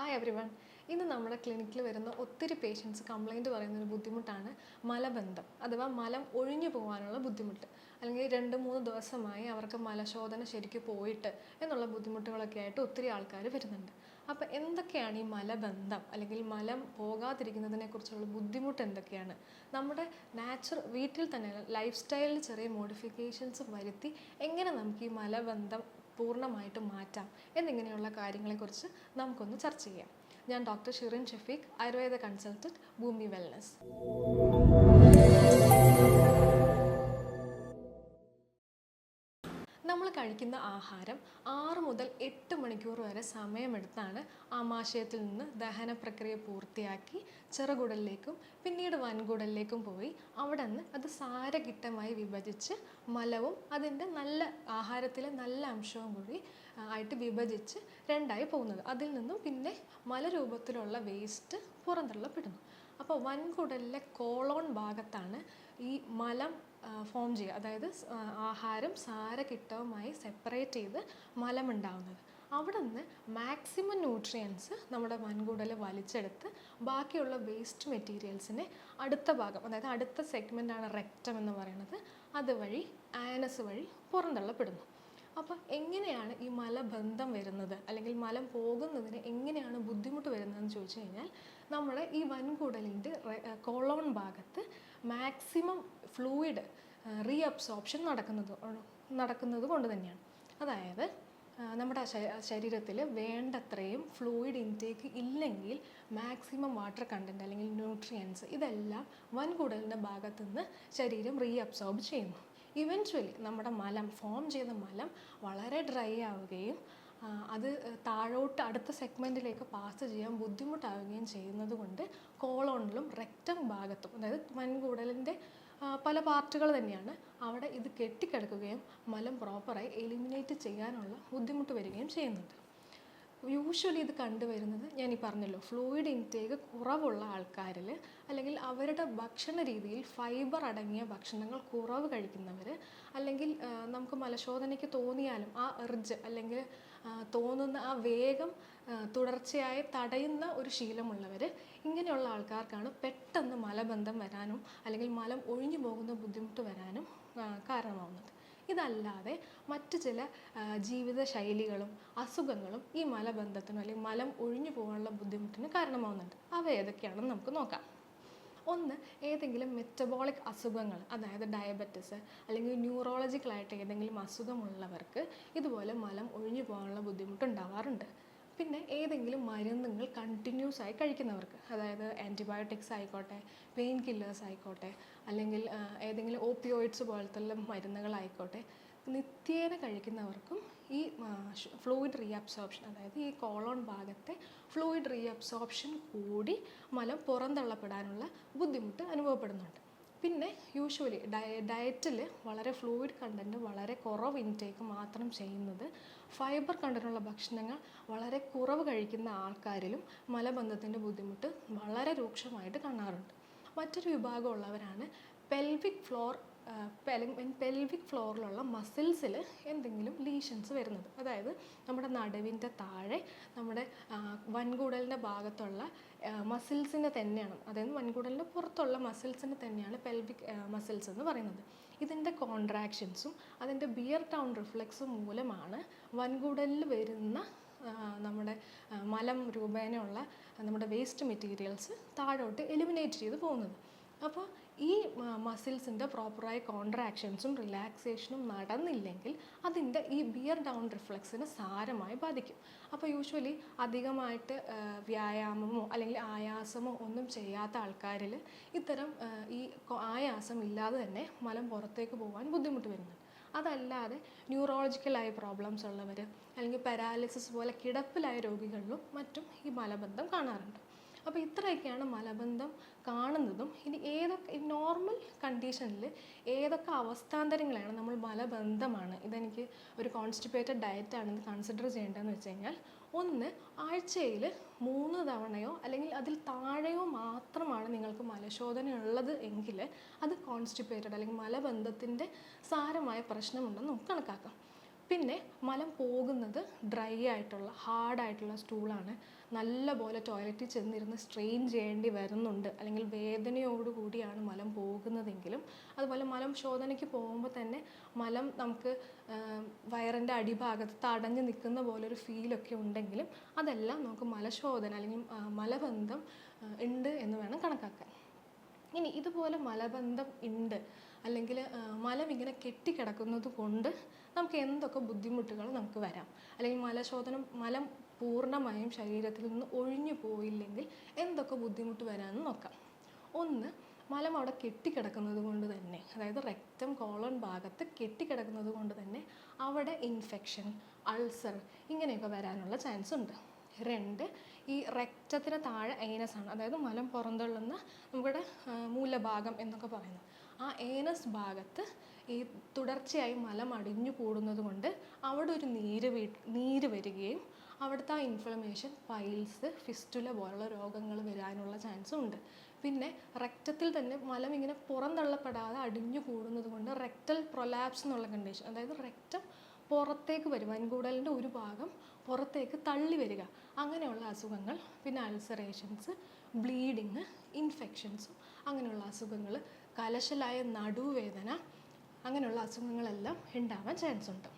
Hi every one ഇന്ന് നമ്മുടെ ക്ലിനിക്കിൽ വരുന്ന ഒത്തിരി പേഷ്യൻസ് കംപ്ലൈന്റ് പറയുന്ന ഒരു ബുദ്ധിമുട്ടാണ് മലബന്ധം അഥവാ മലം ഒഴിഞ്ഞു പോകാനുള്ള ബുദ്ധിമുട്ട്. അല്ലെങ്കിൽ രണ്ട് മൂന്ന് ദിവസമായി അവർക്ക് മലശോധന ശരിക്ക് പോയിട്ട് എന്നുള്ള ബുദ്ധിമുട്ടുകളൊക്കെ ആയിട്ട് ഒത്തിരി ആൾക്കാർ വരുന്നുണ്ട്. അപ്പോൾ എന്തൊക്കെയാണ് ഈ മലബന്ധം അല്ലെങ്കിൽ മലം പോകാതിരിക്കുന്നതിനെക്കുറിച്ചുള്ള ബുദ്ധിമുട്ട് എന്തൊക്കെയാണ്? നമ്മുടെ നാച്ചുറൽ വീട്ടിൽ തന്നെ ലൈഫ് സ്റ്റൈലിൽ ചെറിയ മോഡിഫിക്കേഷൻസ് വരുത്തി എങ്ങനെ നമുക്ക് ഈ മലബന്ധം പൂർണമായിട്ടും മാറ്റാം എന്നിങ്ങനെയുള്ള കാര്യങ്ങളെക്കുറിച്ച് നമുക്കൊന്ന് ചർച്ച ചെയ്യാം. ഞാൻ doctor Shirin Shafeeq Ayurveda consultant Bhoomi wellness. കഴിക്കുന്ന ആഹാരം ആറ് മുതൽ എട്ട് മണിക്കൂർ വരെ സമയമെടുത്താണ് ആമാശയത്തിൽ നിന്ന് ദഹന പ്രക്രിയ പൂർത്തിയാക്കി ചെറുകുടലിലേക്കും പിന്നീട് വൻകുടലിലേക്കും പോയി അവിടെ നിന്ന് അത് സാരകിട്ടമായി വിഭജിച്ച് മലവും അതിന്റെ നല്ല ആഹാരത്തിലെ നല്ല അംശവും കൂടി ആയിട്ട് വിഭജിച്ച് രണ്ടായി പോകുന്നത്. അതിൽ നിന്നും പിന്നെ മലരൂപത്തിലുള്ള വേസ്റ്റ് പുറന്തള്ളപ്പെടുന്നു. അപ്പോൾ വൻകുടലിലെ കോളോൺ ഭാഗത്താണ് ഈ മലം ഫോം ചെയ്യുക. അതായത് ആഹാരം സാരകിട്ടവുമായി സെപ്പറേറ്റ് ചെയ്ത് മലമുണ്ടാവുന്നത്. അവിടെ നിന്ന് മാക്സിമം ന്യൂട്രിയൻസ് നമ്മുടെ വൻകുടൽ വലിച്ചെടുത്ത് ബാക്കിയുള്ള വേസ്റ്റ് മെറ്റീരിയൽസിനെ അടുത്ത ഭാഗം അതായത് അടുത്ത സെഗ്മെന്റാണ് റെക്റ്റം എന്ന് പറയുന്നത് അതുവഴി ആനസ് വഴി പുറന്തള്ളപ്പെടുന്നു. അപ്പോൾ എങ്ങനെയാണ് ഈ മലബന്ധം വരുന്നത്? അല്ലെങ്കിൽ മലം പോകുന്നതിന് എങ്ങനെയാണ് ബുദ്ധിമുട്ട് വരുന്നതെന്ന് ചോദിച്ചു കഴിഞ്ഞാൽ നമ്മുടെ ഈ വൻകുടലിന്റെ കോളോൺ ഭാഗത്ത് മാക്സിമം ഫ്ലൂയിഡ് റീ അബ്സോർപ്ഷൻ നടക്കുന്നത് നടക്കുന്നത് കൊണ്ട് തന്നെയാണ്. അതായത് നമ്മുടെ ശരീരത്തിൽ വേണ്ടത്രയും ഫ്ലൂയിഡ് ഇൻടേക്ക് ഇല്ലെങ്കിൽ മാക്സിമം വാട്ടർ കണ്ടന്റ് അല്ലെങ്കിൽ ന്യൂട്രിയൻസ് ഇതെല്ലാം വൻകുടലിന്റെ ഭാഗത്തു നിന്ന് ശരീരം റീ അബ്സോർബ് ചെയ്യുന്നു. ഇവൻച്വലി നമ്മുടെ മലം ഫോം ചെയ്ത മലം വളരെ ഡ്രൈ ആവുകയും അത് താഴോട്ട് അടുത്ത സെഗ്മെന്റിലേക്ക് പാസ് ചെയ്യാൻ ബുദ്ധിമുട്ടാവുകയും ചെയ്യുന്നത് കൊണ്ട് കോളോണിലും റെക്റ്റം ഭാഗത്തും അതായത് വൻകുടലിന്റെ പല പാർട്ടുകൾ തന്നെയാണ്. അവിടെ ഇത് കെട്ടിക്കിടക്കുകയും മലം പ്രോപ്പറായി എലിമിനേറ്റ് ചെയ്യാനുള്ള ബുദ്ധിമുട്ട് വരികയും ചെയ്യുന്നുണ്ട്. യൂഷ്വലി ഇത് കണ്ടുവരുന്നത് ഞാൻ ഈ പറഞ്ഞല്ലോ ഫ്ലൂയിഡ് ഇൻടേക്ക് കുറവുള്ള ആൾക്കാരിൽ അല്ലെങ്കിൽ അവരുടെ ഭക്ഷണ രീതിയിൽ ഫൈബർ അടങ്ങിയ ഭക്ഷണങ്ങൾ കുറവ് കഴിക്കുന്നവർ അല്ലെങ്കിൽ നമുക്ക് മലശോധനയ്ക്ക് തോന്നിയാലും ആ എർജ് അല്ലെങ്കിൽ തോന്നുന്ന ആ വേഗം തുടർച്ചയായി തടയുന്ന ഒരു ശീലമുള്ളവർ ഇങ്ങനെയുള്ള ആൾക്കാർക്കാണ് പെട്ടെന്ന് മലബന്ധം വരാനും അല്ലെങ്കിൽ മലം ഒഴിഞ്ഞു പോകുന്ന ബുദ്ധിമുട്ട് വരാനും കാരണമാവുന്നത്. ഇതല്ലാതെ മറ്റ് ചില ജീവിത ശൈലികളും അസുഖങ്ങളും ഈ മലബന്ധത്തിനും അല്ലെങ്കിൽ മലം ഒഴിഞ്ഞു പോകാനുള്ള ബുദ്ധിമുട്ടിന് കാരണമാവുന്നുണ്ട്. അവ ഏതൊക്കെയാണെന്ന് നമുക്ക് നോക്കാം. ഒന്ന് ഏതെങ്കിലും മെറ്റബോളിക് അസുഖങ്ങൾ അതായത് ഡയബറ്റിസ് അല്ലെങ്കിൽ ന്യൂറോളജിക്കലായിട്ട് ഏതെങ്കിലും അസുഖമുള്ളവർക്ക് ഇതുപോലെ മലം ഒഴിഞ്ഞു പോകാനുള്ള ബുദ്ധിമുട്ടുണ്ടാവാറുണ്ട്. പിന്നെ ഏതെങ്കിലും മരുന്നുകൾ കണ്ടിന്യൂസ് ആയി കഴിക്കുന്നവർക്ക് അതായത് ആന്റിബയോട്ടിക്സ് ആയിക്കോട്ടെ പെയിൻ കില്ലേഴ്സ് ആയിക്കോട്ടെ അല്ലെങ്കിൽ ഏതെങ്കിലും ഓപ്പിയോയിഡ്സ് പോലത്തുള്ള മരുന്നുകളായിക്കോട്ടെ നിത്യേന കഴിക്കുന്നവർക്കും ഈ ഫ്ലൂയിഡ് റീഅബ്സോർപ്ഷൻ അതായത് ഈ കോളോൺ ഭാഗത്തെ ഫ്ലൂയിഡ് റീഅബ്സോർപ്ഷൻ കൂടി മലം പുറന്തള്ളപ്പെടാനുള്ള ബുദ്ധിമുട്ട് അനുഭവപ്പെടുന്നുണ്ട്. പിന്നെ യൂഷ്വലി ഡയ ഡയറ്റിൽ വളരെ ഫ്ലൂയിഡ് കണ്ടന്റ് വളരെ കുറവ് ഇൻടേക്ക് മാത്രം ചെയ്യുന്നത് ഫൈബർ കണ്ടന്റുള്ള ഭക്ഷണങ്ങൾ വളരെ കുറവ് കഴിക്കുന്ന ആൾക്കാരിലും മലബന്ധത്തിന്റെ ബുദ്ധിമുട്ട് വളരെ രൂക്ഷമായിട്ട് കാണാറുണ്ട്. മറ്റൊരു വിഭാഗമുള്ളവരാണ് പെൽവിക് ഫ്ലോർ പെൽവിക് ഫ്ലോറിലുള്ള മസിൽസിൽ എന്തെങ്കിലും ലീഷൻസ് വരുന്നത്. അതായത് നമ്മുടെ നടുവിന്റെ താഴെ നമ്മുടെ വൻകൂടലിന്റെ ഭാഗത്തുള്ള മസിൽസിനെ തന്നെയാണ്. അതായത് വൻകൂടലിന്റെ പുറത്തുള്ള മസിൽസിനെ തന്നെയാണ് പെൽവിക് മസിൽസ് എന്ന് പറയുന്നത്. ഇതിന്റെ കോൺട്രാക്ഷൻസും അതിന്റെ ബിയർ ടൗൺ റിഫ്ലെക്സും മൂലമാണ് വൻകൂടലിൽ വരുന്ന നമ്മൾ മലം രൂപേണയുള്ള നമ്മുടെ വേസ്റ്റ് മെറ്റീരിയൽസ് താഴോട്ട് എലിമിനേറ്റ് ചെയ്ത് പോകുന്നത്. അപ്പോൾ ഈ മസിൽസിന്റെ പ്രോപ്പറായ കോൺട്രാക്ഷൻസും റിലാക്സേഷനും നടന്നില്ലെങ്കിൽ അതിന്റെ ഈ ബിയർ ഡൗൺ റിഫ്ലക്സിനെ സാരമായി ബാധിക്കും. അപ്പോൾ യൂഷ്വലി അധികമായിട്ട് വ്യായാമമോ അല്ലെങ്കിൽ ആയാസമോ ഒന്നും ചെയ്യാത്ത ആൾക്കാരിൽ ഇത്തരം ഈ ആയാസം ഇല്ലാതെ തന്നെ മലം പുറത്തേക്ക് പോകാൻ ബുദ്ധിമുട്ട് വരുന്നുണ്ട്. അതല്ലാതെ ന്യൂറോളജിക്കലായ പ്രോബ്ലംസ് ഉള്ളവർ അല്ലെങ്കിൽ പാരാലിസിസ് പോലെ കിടപ്പിലായ രോഗികളിലും മറ്റും ഈ മലബന്ധം കാണാറുണ്ട്. അപ്പോൾ ഇത്രയൊക്കെയാണ് മലബന്ധം കാണുന്നതും ഇനി ഏതൊക്കെ നോർമൽ കണ്ടീഷനിൽ ഏതൊക്കെ അവസ്ഥാന്തരങ്ങളാണ് നമ്മൾ മലബന്ധമാണ്? ഇതെനിക്ക് ഒരു കോൺസ്റ്റിപ്പേറ്റഡ് ഡയറ്റ് ആണെന്ന് കൺസിഡർ ചെയ്യേണ്ടതെന്ന് വെച്ച് കഴിഞ്ഞാൽ ഒന്ന് ആഴ്ചയിൽ മൂന്ന് തവണയോ അല്ലെങ്കിൽ അതിൽ താഴെയോ മാത്രമാണ് നിങ്ങൾക്ക് മലശോധന ഉള്ളത് എങ്കിൽ അത് കോൺസ്റ്റിപ്പേറ്റഡ് അല്ലെങ്കിൽ മലബന്ധത്തിന്റെ സാരമായ പ്രശ്നമുണ്ടെന്ന് നമുക്ക് കണക്കാക്കാം. പിന്നെ മലം പോകുന്നത് ഡ്രൈ ആയിട്ടുള്ള ഹാർഡായിട്ടുള്ള സ്റ്റൂളാണ് നല്ലപോലെ ടോയ്ലറ്റിൽ ചെന്നിരുന്ന് സ്ട്രെയിൻ ചെയ്യേണ്ടി വരുന്നുണ്ട്. അല്ലെങ്കിൽ വേദനയോടുകൂടിയാണ് മലം പോകുന്നതെങ്കിലും. അതുപോലെ മലം ശോധനയ്ക്ക് പോകുമ്പോൾ തന്നെ മലം നമുക്ക് വയറിന്റെ അടിഭാഗത്ത് തടഞ്ഞു നിൽക്കുന്ന പോലെ ഒരു ഫീലൊക്കെ ഉണ്ടെങ്കിലും അതെല്ലാം നമുക്ക് മലശോധന അല്ലെങ്കിൽ മലബന്ധം ഉണ്ട് എന്ന് വേണം കണക്കാക്കാൻ. ഇനി ഇതുപോലെ മലബന്ധം ഉണ്ട്. അല്ലെങ്കിൽ മലം ഇങ്ങനെ കെട്ടിക്കിടക്കുന്നത് കൊണ്ട് നമുക്ക് എന്തൊക്കെ ബുദ്ധിമുട്ടുകൾ നമുക്ക് വരാം. അല്ലെങ്കിൽ മലശോധനം മലം പൂർണമായും ശരീരത്തിൽ നിന്ന് ഒഴിഞ്ഞു പോയില്ലെങ്കിൽ എന്തൊക്കെ ബുദ്ധിമുട്ട് വരാമെന്ന് നോക്കാം. ഒന്ന് മലം അവിടെ കെട്ടിക്കിടക്കുന്നത് കൊണ്ട് തന്നെ അതായത് രക്തം കോളൺ ഭാഗത്ത് കെട്ടിക്കിടക്കുന്നത് കൊണ്ട് തന്നെ അവിടെ ഇൻഫെക്ഷൻ അൾസർ ഇങ്ങനെയൊക്കെ വരാനുള്ള ചാൻസ് ഉണ്ട്. രണ്ട് ഈ രക്തത്തിന് താഴെ ഏനസ് ആണ് അതായത് മലം പുറന്തള്ളുന്ന നമ്മുടെ മൂലഭാഗം എന്നൊക്കെ പറയുന്നത്. ആ ഏനസ് ഭാഗത്ത് ഈ തുടർച്ചയായി മലം അടിഞ്ഞു കൂടുന്നത് കൊണ്ട് അവിടെ ഒരു നീര് വീ നീര് വരികയും അവിടുത്തെ ആ ഇൻഫ്ലമേഷൻ പൈൽസ് ഫിസ്റ്റുല പോലുള്ള രോഗങ്ങൾ വരാനുള്ള ചാൻസും ഉണ്ട്. പിന്നെ റെക്റ്റത്തിൽ തന്നെ മലം ഇങ്ങനെ പുറന്തള്ളപ്പെടാതെ അടിഞ്ഞു കൂടുന്നത് കൊണ്ട് റെക്റ്റൽ പ്രൊലാപ്സ് എന്നുള്ള കണ്ടീഷൻ അതായത് റെക്റ്റം പുറത്തേക്ക് വരും വൻകൂടലിന്റെ ഒരു ഭാഗം പുറത്തേക്ക് തള്ളി വരിക. അങ്ങനെയുള്ള അസുഖങ്ങൾ പിന്നെ അൾസറേഷൻസ് ബ്ലീഡിങ് ഇൻഫെക്ഷൻസും അങ്ങനെയുള്ള അസുഖങ്ങൾ കലശലായ നടുവേദന അങ്ങനെയുള്ള അസുഖങ്ങളെല്ലാം ഉണ്ടാവാൻ ചാൻസ് ഉണ്ട്.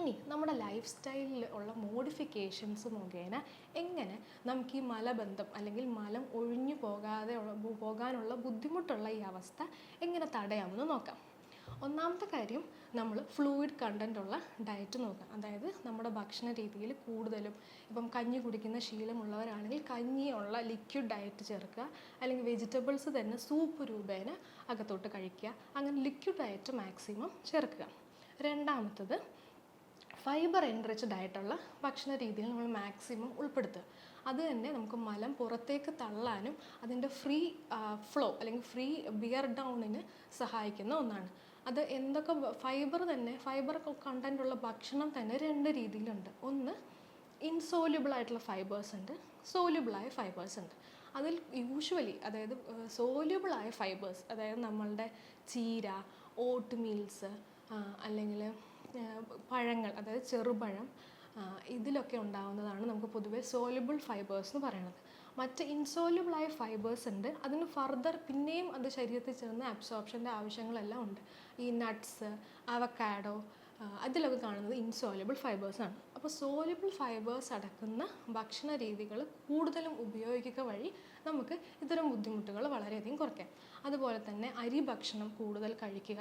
ഇനി നമ്മുടെ ലൈഫ് സ്റ്റൈലിൽ ഉള്ള മോഡിഫിക്കേഷൻസ് മുഖേന എങ്ങനെ നമുക്ക് ഈ മലബന്ധം അല്ലെങ്കിൽ മലം ഒഴിഞ്ഞു പോകാതെ പോകാനുള്ള ബുദ്ധിമുട്ടുള്ള ഈ അവസ്ഥ എങ്ങനെ തടയാമെന്ന് നോക്കാം. ഒന്നാമത്തെ കാര്യം നമ്മൾ ഫ്ലൂയിഡ് കണ്ടന്റ് ഉള്ള ഡയറ്റ് നോക്കുക അതായത് നമ്മുടെ ഭക്ഷണ രീതിയിൽ കൂടുതലും ഇപ്പം കഞ്ഞി കുടിക്കുന്ന ശീലമുള്ളവരാണെങ്കിൽ കഞ്ഞിയുള്ള ലിക്വിഡ് ഡയറ്റ് ചേർക്കുക. അല്ലെങ്കിൽ വെജിറ്റബിൾസ് തന്നെ സൂപ്പ് രൂപേണ അകത്തോട്ട് കഴിക്കുക. അങ്ങനെ ലിക്വിഡ് ഡയറ്റ് മാക്സിമം ചേർക്കുക. രണ്ടാമത്തത് ഫൈബർ എൻറിച്ച് ഡയറ്റുള്ള ഭക്ഷണ രീതിയിൽ നമ്മൾ മാക്സിമം ഉൾപ്പെടുത്തുക. അത് തന്നെ നമുക്ക് മലം പുറത്തേക്ക് തള്ളാനും അതിന്റെ ഫ്രീ ഫ്ലോ അല്ലെങ്കിൽ ഫ്രീ ബിയർ ഡൗണിന് സഹായിക്കുന്ന ഒന്നാണ്. അത് എന്തൊക്കെ ഫൈബർ തന്നെ ഫൈബർ കണ്ടന്റ് ഉള്ള ഭക്ഷണം തന്നെ രണ്ട് രീതിയിലുണ്ട്. ഒന്ന് ഇൻസോല്യൂബിൾ ആയിട്ടുള്ള ഫൈബേഴ്സ് ഉണ്ട് സോല്യൂബിളായ ഫൈബേഴ്സ് ഉണ്ട്. അതിൽ യൂഷ്വലി അതായത് സോല്യൂബിളായ ഫൈബേഴ്സ് അതായത് നമ്മളുടെ ചീര ഓട്ട് മീൽസ് അല്ലെങ്കിൽ പഴങ്ങൾ അതായത് ചെറുപഴം ഇതിലൊക്കെ ഉണ്ടാകുന്നതാണ് നമുക്ക് പൊതുവേ സോല്യൂബിൾ ഫൈബേഴ്സ് എന്ന് പറയുന്നത്. മറ്റ് ഇൻസോലുബിളായ ഫൈബേഴ്സ് ഉണ്ട്. അതിന് ഫർദർ പിന്നെയും അത് ശരീരത്തിൽ ചേർന്ന് അബ്സോർപ്ഷന്റെ ആവശ്യങ്ങളെല്ലാം ഉണ്ട്. ഈ നട്ട്സ് അവക്കാഡോ അതിലൊക്കെ കാണുന്നത് ഇൻസോലബിൾ ഫൈബേഴ്സാണ് അപ്പോൾ സോലബിൾ ഫൈബേഴ്സ് അടക്കുന്ന ഭക്ഷണ രീതികൾ കൂടുതലും ഉപയോഗിക്കുക വഴി നമുക്ക് ഇത്തരം ബുദ്ധിമുട്ടുകൾ വളരെയധികം കുറയ്ക്കാം. അതുപോലെ തന്നെ അരി ഭക്ഷണം കൂടുതൽ കഴിക്കുക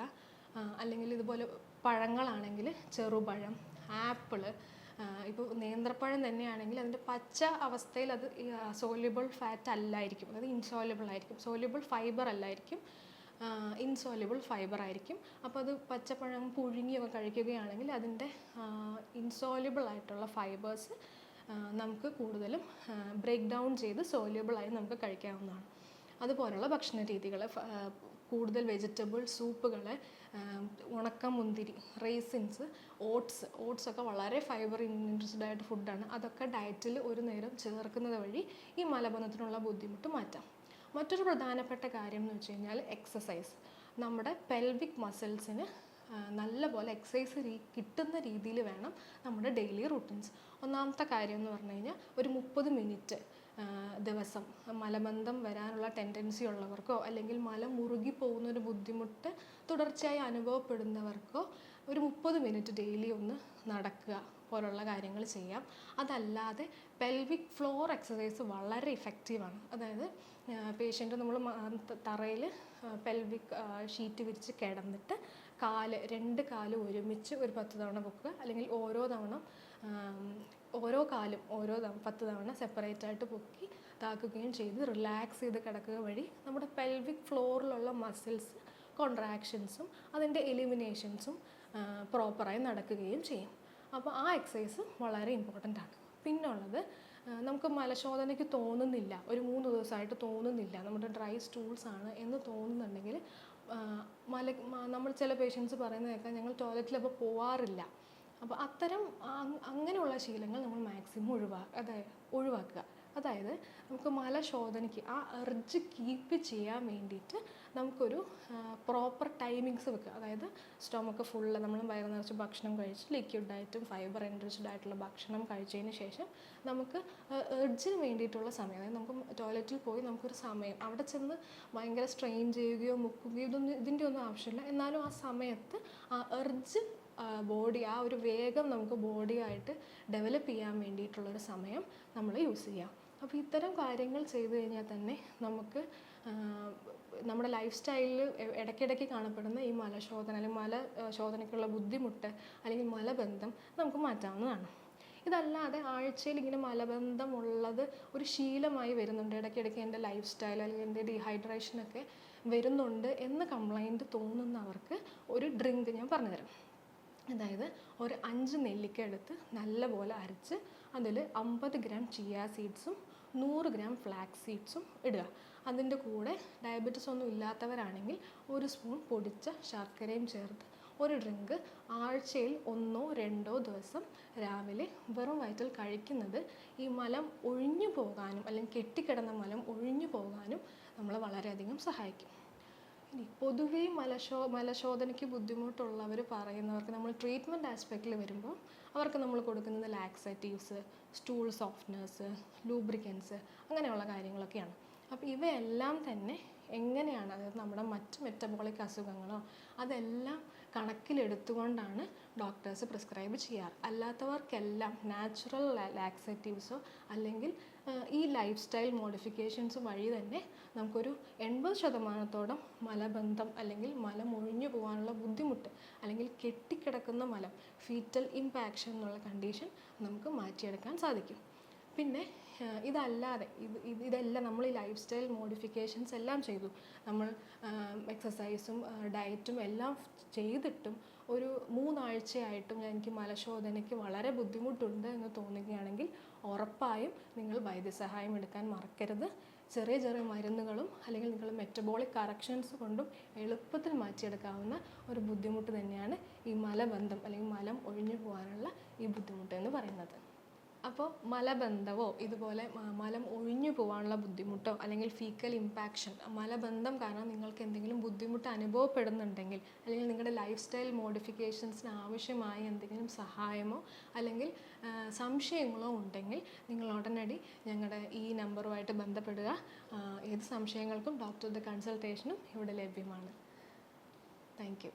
അല്ലെങ്കിൽ ഇതുപോലെ പഴങ്ങളാണെങ്കിൽ ചെറുപഴം ആപ്പിൾ ഇപ്പോൾ നേന്ത്രപ്പഴം തന്നെയാണെങ്കിൽ അതിന്റെ പച്ച അവസ്ഥയിൽ അത് സോല്യൂബിൾ ഫാറ്റ് അല്ലായിരിക്കും. അതായത് ഇൻസോല്യൂബിൾ ആയിരിക്കും. സോല്യൂബിൾ ഫൈബർ അല്ലായിരിക്കും. ഇൻസോല്യൂബിൾ ഫൈബർ ആയിരിക്കും. അപ്പോൾ അത് പച്ചപ്പഴം പുഴുങ്ങിയൊക്കെ കഴിക്കുകയാണെങ്കിൽ അതിന്റെ ഇൻസോല്യൂബിൾ ആയിട്ടുള്ള ഫൈബേഴ്സ് നമുക്ക് കൂടുതലും ബ്രേക്ക് ഡൗൺ ചെയ്ത് സോല്യുബിളായി നമുക്ക് കഴിക്കാവുന്നതാണ്. അതുപോലുള്ള ഭക്ഷണ രീതികൾ കൂടുതൽ വെജിറ്റബിൾ സൂപ്പുകൾ ഉണക്ക മുന്തിരി റേസിൻസ് ഓട്സ് ഓട്സ് ഒക്കെ വളരെ ഫൈബർ ഇൻട്രസ്റ്റഡ് ആയിട്ട് ഫുഡാണ് അതൊക്കെ ഡയറ്റിൽ ഒരു നേരം ചേർക്കുന്നത് വഴി ഈ മലബന്ധത്തിനുള്ള ബുദ്ധിമുട്ട് മാറ്റാം. മറ്റൊരു പ്രധാനപ്പെട്ട കാര്യം എന്ന് വെച്ച് കഴിഞ്ഞാൽ എക്സസൈസ് നമ്മുടെ പെൽവിക് മസിൽസിന് നല്ലപോലെ എക്സസൈസ് രീ കിട്ടുന്ന രീതിയിൽ വേണം നമ്മുടെ ഡെയിലി റുട്ടീൻസ് ഒന്നാമത്തെ കാര്യം എന്ന് പറഞ്ഞു കഴിഞ്ഞാൽ ഒരു മുപ്പത് മിനിറ്റ് ദിവസം. മലബന്ധം വരാനുള്ള ടെൻഡൻസി ഉള്ളവർക്കോ അല്ലെങ്കിൽ മല മുറുകി പോകുന്ന ഒരു ബുദ്ധിമുട്ട് തുടർച്ചയായി അനുഭവപ്പെടുന്നവർക്കോ ഒരു മുപ്പത് മിനിറ്റ് ഡെയിലി ഒന്ന് നടക്കുക പോലുള്ള കാര്യങ്ങൾ ചെയ്യാം. അതല്ലാതെ പെൽവിക് ഫ്ലോർ എക്സസൈസ് വളരെ ഇഫക്റ്റീവാണ് അതായത് പേഷ്യന്റ് നമ്മൾ തറയിൽ പെൽവിക് ഷീറ്റ് വിരിച്ച് കിടന്നിട്ട് കാൽ രണ്ട് കാലും ഒരുമിച്ച് ഒരു പത്ത് തവണ പൊക്കുക. അല്ലെങ്കിൽ ഓരോ തവണ ഓരോ കാലും ഓരോ പത്ത് തവണ സെപ്പറേറ്റ് ആയിട്ട് പൊക്കി താക്കുകയും ചെയ്ത് റിലാക്സ് ചെയ്ത് കിടക്കുക വഴി നമ്മുടെ പെൽവിക് ഫ്ലോറിലുള്ള മസിൽസ് കോൺട്രാക്ഷൻസും അതിന്റെ എലിമിനേഷൻസും പ്രോപ്പറായി നടക്കുകയും ചെയ്യും. അപ്പോൾ ആ എക്സസൈസ് വളരെ ഇമ്പോർട്ടന്റ് ആണ്. പിന്നുള്ളത് നമുക്ക് മലശോധനയ്ക്ക് തോന്നുന്നില്ല. ഒരു മൂന്ന് ദിവസമായിട്ട് തോന്നുന്നില്ല. നമ്മുടെ ഡ്രൈ സ്റ്റൂൾസ് ആണ് എന്ന് തോന്നുന്നുണ്ടെങ്കിൽ മല നമ്മൾ ചില പേഷ്യൻസ് പറയുന്നത് കേൾക്കാം ഞങ്ങൾ ടോയ്ലറ്റിലപ്പോൾ പോവാറില്ല. അപ്പോൾ അത്തരം അങ്ങനെയുള്ള ശീലങ്ങൾ നമ്മൾ മാക്സിമം ഒഴിവാ അതായത് ഒഴിവാക്കുക. അതായത് നമുക്ക് മലശോധനയ്ക്ക് ആ എർജ് കീപ്പ് ചെയ്യാൻ വേണ്ടിയിട്ട് നമുക്കൊരു പ്രോപ്പർ ടൈമിങ്സ് വെക്കുക. അതായത് സ്റ്റൊമക്ക് ഫുള്ള് നമ്മൾ വയറ് നിറച്ച് ഭക്ഷണം കഴിച്ച് ലിക്വിഡ് ഡയറ്റും ഫൈബർ എൻറിച്ച്ഡ് ആയിട്ടുള്ള ഭക്ഷണം കഴിച്ചതിന് ശേഷം നമുക്ക് എർജിന് വേണ്ടിയിട്ടുള്ള സമയം അതായത് നമുക്ക് ടോയ്ലറ്റിൽ പോയി നമുക്കൊരു സമയം അവിടെ ചെന്ന് ഭയങ്കര സ്ട്രെയിൻ ചെയ്യുകയോ മുക്കുകയോ ഇതൊന്നും ഇതിന്റെ ഒന്നും ആവശ്യമില്ല. എന്നാലും ആ സമയത്ത് ആ എർജ് ബോഡി ആ ഒരു വേഗം നമുക്ക് ബോഡിയായിട്ട് ഡെവലപ്പ് ചെയ്യാൻ വേണ്ടിയിട്ടുള്ളൊരു സമയം നമ്മൾ യൂസ് ചെയ്യാം. അപ്പോൾ ഇത്തരം കാര്യങ്ങൾ ചെയ്തു കഴിഞ്ഞാൽ തന്നെ നമുക്ക് നമ്മുടെ ലൈഫ് സ്റ്റൈലിൽ ഇടയ്ക്കിടയ്ക്ക് കാണപ്പെടുന്ന ഈ മലശോധന അല്ലെങ്കിൽ മല ശോധനയ്ക്കുള്ള ബുദ്ധിമുട്ട് അല്ലെങ്കിൽ മലബന്ധം നമുക്ക് മാറ്റാവുന്നതാണ്. ഇതല്ലാതെ ആഴ്ചയിൽ ഇങ്ങനെ മലബന്ധമുള്ളത് ഒരു ശീലമായി വരുന്നുണ്ട്. ഇടയ്ക്കിടയ്ക്ക് എന്റെ ലൈഫ് സ്റ്റൈൽ അല്ലെങ്കിൽ എന്റെ ഡീഹൈഡ്രേഷനൊക്കെ വരുന്നുണ്ട് എന്ന് കംപ്ലൈന്റ് തോന്നുന്നവർക്ക് ഒരു ഡ്രിങ്ക് ഞാൻ പറഞ്ഞുതരാം. അതായത് ഒരു അഞ്ച് നെല്ലിക്ക എടുത്ത് നല്ലപോലെ അരച്ച് അതിൽ അമ്പത് ഗ്രാം ചിയ സീഡ്സും നൂറ് ഗ്രാം ഫ്ലാക്സ് സീഡ്സും ഇടുക. അതിന്റെ കൂടെ ഡയബറ്റിസ് ഒന്നും ഇല്ലാത്തവരാണെങ്കിൽ ഒരു സ്പൂൺ പൊടിച്ച ശർക്കരയും ചേർത്ത് ഒരു ഡ്രിങ്ക് ആഴ്ചയിൽ ഒന്നോ രണ്ടോ ദിവസം രാവിലെ വെറും വയറ്റിൽ കഴിക്കുന്നത് ഈ മലം ഒഴിഞ്ഞു പോകാനും അല്ലെങ്കിൽ കെട്ടിക്കിടന്ന മലം ഒഴിഞ്ഞു പോകാനും നമ്മളെ വളരെയധികം സഹായിക്കും. പൊതുവേ മലശോ മലശോധനയ്ക്ക് ബുദ്ധിമുട്ടുള്ളവർ പറയുന്നവർക്ക് നമ്മൾ ട്രീറ്റ്മെന്റ് ആസ്പെക്റ്റിൽ വരുമ്പോൾ അവർക്ക് നമ്മൾ കൊടുക്കുന്നത് ലാക്സറ്റീവ്സ് സ്റ്റൂൾ സോഫ്റ്റ്നേഴ്സ് ലൂബ്രിക്കൻസ് അങ്ങനെയുള്ള കാര്യങ്ങളൊക്കെയാണ്. അപ്പോൾ ഇവയെല്ലാം തന്നെ എങ്ങനെയാണ് അതായത് നമ്മുടെ മറ്റ് മെറ്റബോളിക് അസുഖങ്ങളോ അതെല്ലാം കണക്കിലെടുത്തുകൊണ്ടാണ് ഡോക്ടേഴ്സ് പ്രിസ്ക്രൈബ് ചെയ്യാറ്. അല്ലാത്തവർക്കെല്ലാം നാച്ചുറൽ ലാക്സറ്റീവ്സോ അല്ലെങ്കിൽ ഈ ലൈഫ് സ്റ്റൈൽ മോഡിഫിക്കേഷൻസ് വഴി തന്നെ നമുക്കൊരു എൺപത് ശതമാനത്തോളം മലബന്ധം അല്ലെങ്കിൽ മലം ഒഴിഞ്ഞു പോകാനുള്ള ബുദ്ധിമുട്ട് അല്ലെങ്കിൽ കെട്ടിക്കിടക്കുന്ന മലം ഫീറ്റൽ ഇമ്പാക്ഷൻ എന്നുള്ള കണ്ടീഷൻ നമുക്ക് മാറ്റിയെടുക്കാൻ സാധിക്കും. പിന്നെ ഇതല്ലാതെ ഇത് ഇത് ഇതെല്ലാം നമ്മൾ ഈ ലൈഫ് സ്റ്റൈൽ മോഡിഫിക്കേഷൻസ് എല്ലാം ചെയ്തു. നമ്മൾ എക്സസൈസും ഡയറ്റും എല്ലാം ചെയ്തിട്ടും ഒരു മൂന്നാഴ്ചയായിട്ടും ഞാൻ എനിക്ക് മലശോധനയ്ക്ക് വളരെ ബുദ്ധിമുട്ടുണ്ട് എന്ന് തോന്നുകയാണെങ്കിൽ ഉറപ്പായും നിങ്ങൾ വൈദ്യസഹായം എടുക്കാൻ മറക്കരുത്. ചെറിയ ചെറിയ മരുന്നുകളും അല്ലെങ്കിൽ നിങ്ങൾ മെറ്റബോളിക് കറക്ഷൻസ് കൊണ്ടും എളുപ്പത്തിൽ മാറ്റിയെടുക്കാവുന്ന ഒരു ബുദ്ധിമുട്ട് തന്നെയാണ് ഈ മലബന്ധം അല്ലെങ്കിൽ മലം ഒഴിഞ്ഞു പോകാനുള്ള ഈ ബുദ്ധിമുട്ട് എന്ന് പറയുന്നത്. അപ്പോൾ മലബന്ധമോ ഇതുപോലെ മലം ഒഴിഞ്ഞു പോകാനുള്ള ബുദ്ധിമുട്ടോ അല്ലെങ്കിൽ ഫീക്കൽ ഇമ്പാക്ഷൻ മലബന്ധം കാരണം നിങ്ങൾക്ക് എന്തെങ്കിലും ബുദ്ധിമുട്ട് അനുഭവപ്പെടുന്നുണ്ടെങ്കിൽ അല്ലെങ്കിൽ നിങ്ങളുടെ ലൈഫ് സ്റ്റൈൽ മോഡിഫിക്കേഷൻസിന് ആവശ്യമായ എന്തെങ്കിലും സഹായമോ അല്ലെങ്കിൽ സംശയങ്ങളോ ഉണ്ടെങ്കിൽ നിങ്ങൾ ഉടനടി ഞങ്ങളുടെ ഈ നമ്പറുമായിട്ട് ബന്ധപ്പെടുക. ഏത് സംശയങ്ങൾക്കും ഡോക്ടറുടെ കൺസൾട്ടേഷനും ഇവിടെ ലഭ്യമാണ്. Thank you